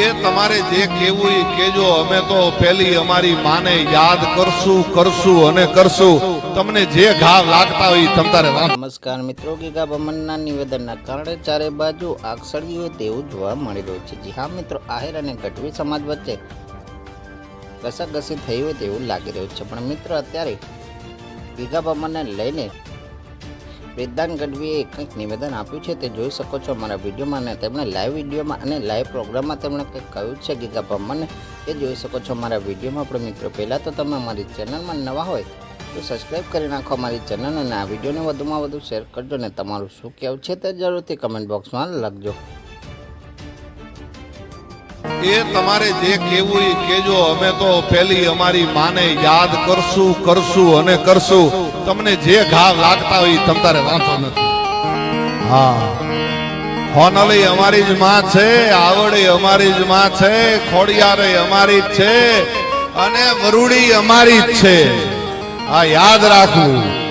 એ તમારે જે કેવું એ કેજો અમે તો પેલી અમારી માને યાદ કરશું કરશું અને કરશું. તમને જે ઘાવ લાગતા હોય તમ તારે નમસ્કાર મિત્રો, ગીગા બમનના નિવેદનના કારણે ચારે બાજુ આક્ષળી હોય તેવું જોવા મળી રહ્યું છે. જી હા મિત્રો, આહિર અને ગઢવી સમાજ વચ્ચે ઘસાઘસી થઈ હોય તેવું લાગી રહ્યું છે. પણ મિત્રો, અત્યારે ગીગા બમનને લઈને વેદાંત ગઢવીએ કંઈક નિવેદન આપ્યું છે તે જોઈ શકો છો અમારા વિડીયોમાં અને તેમણે લાઈવ વિડીયોમાં અને લાઈવ પ્રોગ્રામમાં તેમણે કંઈક કહ્યું છે ગીગા બ્રહ્મને એ જોઈ શકો છો અમારા વિડીયોમાં. આપણે મિત્રો, પહેલાં તો તમે અમારી ચેનલમાં નવા હોય તો સબસ્ક્રાઈબ કરી નાખો અમારી ચેનલ અને આ વિડીયોને વધુમાં વધુ શેર કરજો અને તમારું શું કહેવું છે તે જરૂરથી કમેન્ટ બોક્સમાં લખજો. એ તમારે જે કેવું એ કેજો અમે તો પેલી અમારી માને યાદ કરશું કરશું અને કરશું. તમને જે ઘા લાગતા હોય તમ તારે વાંચો નથી. હા. હોનલી અમારી જ માં છે, આવડે અમારી જ માં છે, ખોડિયારે અમારી જ છે, અને વરુડી અમારી જ છે. આ યાદ રાખવું.